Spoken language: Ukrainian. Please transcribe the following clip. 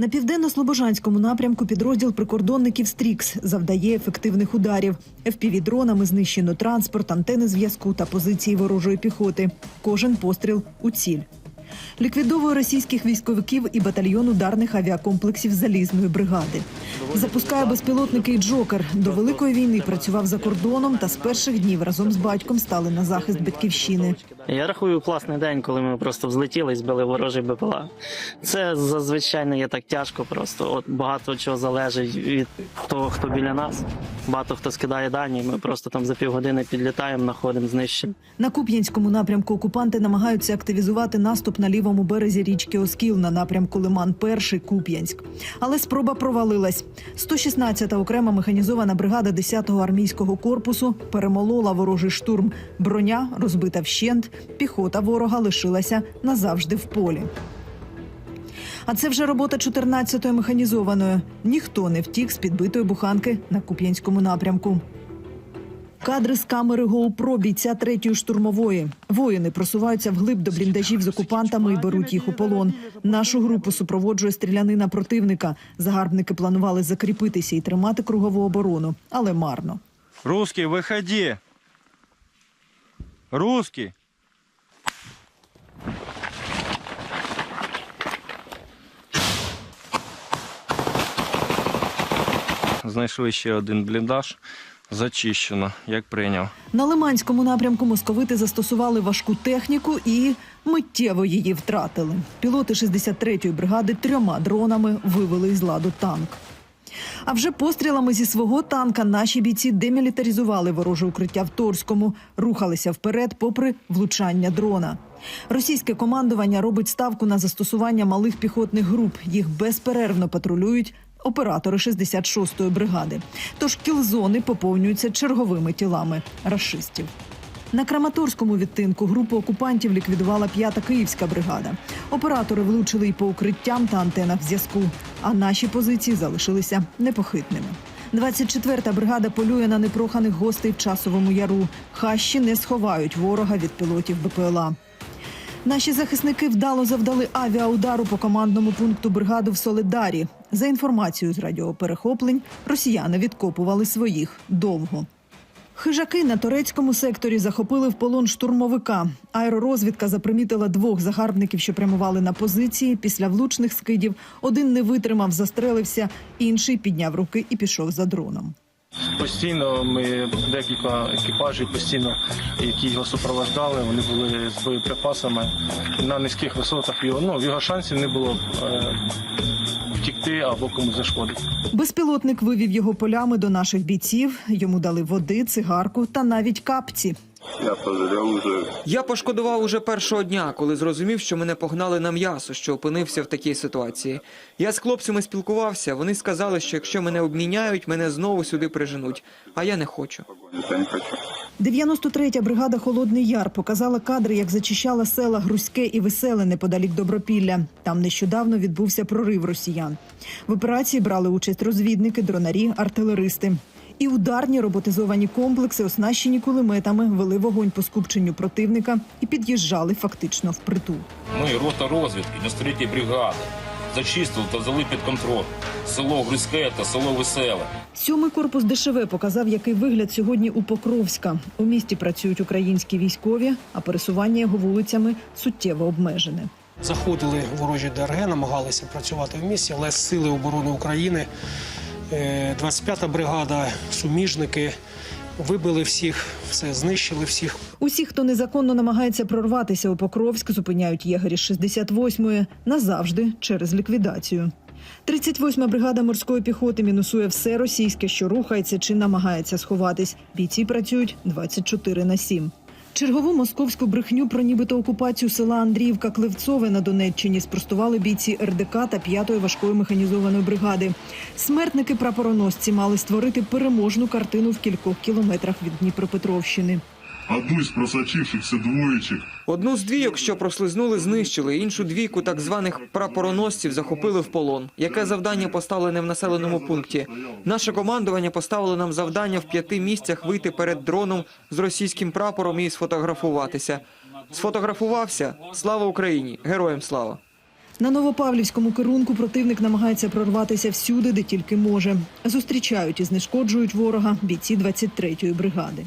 На південно-слобожанському напрямку підрозділ прикордонників Стрікс завдає ефективних ударів. fpv дронами знищено транспорт, антени зв'язку та позиції ворожої піхоти. Кожен постріл у ціль. Ліквідовує російських військовиків і батальйон ударних авіакомплексів залізної бригади. Запускає безпілотники і Джокер. До великої війни працював за кордоном та з перших днів разом з батьком стали на захист батьківщини. Я рахую класний день, коли ми просто взлетіли і збили ворожий БПЛА. Це зазвичай не є так тяжко. Просто от багато чого залежить від того, хто біля нас. Багато хто скидає дані. Ми просто там за півгодини підлітаємо, знаходимо, знищимо. На Куп'янському напрямку окупанти намагаються активізувати наступ на лівому березі річки Оскіл на напрямку Лиман Перший Куп'янськ. Але спроба провалилась. 116-та окрема механізована бригада 10-го армійського корпусу перемолола ворожий штурм. Броня розбита вщент, піхота ворога лишилася назавжди в полі. А це вже робота 14-ї механізованої. Ніхто не втік з підбитої буханки на Куп'янському напрямку. Кадри з камери GoPro бійця третьої штурмової. Воїни просуваються вглиб до бліндажів з окупантами і беруть їх у полон. Нашу групу супроводжує стрілянина противника. Загарбники планували закріпитися і тримати кругову оборону, але марно. Русский, выходи! Русский! Знайшли ще один бліндаж. Зачищено, як прийняв. На Лиманському напрямку московити застосували важку техніку і миттєво її втратили. Пілоти 63-ї бригади трьома дронами вивели із ладу танк. А вже пострілами зі свого танка наші бійці демілітаризували вороже укриття в Торському, рухалися вперед, попри влучання дрона. Російське командування робить ставку на застосування малих піхотних груп. Їх безперервно патрулюють оператори 66-ї бригади. Тож кілзони поповнюються черговими тілами рашистів. На Краматорському відтинку групу окупантів ліквідувала п'ята київська бригада. Оператори влучили й по укриттям та антенах зв'язку, а наші позиції залишилися непохитними. 24-та бригада полює на непроханих гостей в часовому яру. Хащі не сховають ворога від пілотів БПЛА. Наші захисники вдало завдали авіаудару по командному пункту бригади в Солидарі. За інформацією з радіоперехоплень, росіяни відкопували своїх довго. Хижаки на турецькому секторі захопили в полон штурмовика. Аеророзвідка запримітила двох загарбників, що прямували на позиції. Після влучних скидів один не витримав, застрелився, інший підняв руки і пішов за дроном. Постійно ми декілька екіпажів постійно, які його супроводжували, вони були з боєприпасами на низьких висотах. Його ну його шансів не було е, втікти або комусь зашкодити. Безпілотник вивів його полями до наших бійців. Йому дали води, цигарку та навіть капці. Я пожалел уже. Я пошкодував уже першого дня, коли зрозумів, що мене погнали на м'ясо, що опинився в такій ситуації. Я з хлопцями спілкувався. Вони сказали, що якщо мене обміняють, мене знову сюди приженуть. А я не хочу. Я не хочу. 93-я бригада Холодний Яр показала кадри, як зачищала села Грузьке і Веселе неподалік Добропілля. Там нещодавно відбувся прорив росіян. В операції брали участь розвідники, дронарі, артилеристи. І ударні роботизовані комплекси, оснащені кулеметами, вели вогонь по скупченню противника і під'їжджали фактично впритул. Ми, рота розвідки 93-ї бригади, зачистили та взяли під контроль село Грицьке та село Веселе. Сьомий корпус ДШВ показав, який вигляд сьогодні у Покровська. У місті працюють українські військові, а пересування його вулицями суттєво обмежене. Заходили ворожі ДРГ, намагалися працювати в місті, але Сили оборони України, 25-та бригада, суміжники вибили всіх, все знищили всіх. Усіх, хто незаконно намагається прорватися у Покровськ, зупиняють єгері з 68-ї назавжди через ліквідацію. 38-ма бригада морської піхоти мінусує все російське, що рухається чи намагається сховатись. Бійці працюють 24 на 7. Чергову московську брехню про нібито окупацію села Андріївка Клевцове на Донеччині спростували бійці РДК та 5-ї важкої механізованої бригади. Смертники прапороносці мали створити переможну картину в кількох кілометрах від Дніпропетровщини. Одну із просочившихся двоєчок Одну з двійок, що прослизнули, знищили. Іншу двійку так званих прапороносців захопили в полон. Яке завдання поставлене в населеному пункті? Наше командування поставило нам завдання в п'яти місцях вийти перед дроном з російським прапором і сфотографуватися. Сфотографувався. Слава Україні! Героям слава! На Новопавлівському керунку противник намагається прорватися всюди, де тільки може. Зустрічають і знешкоджують ворога бійці 23-ї бригади.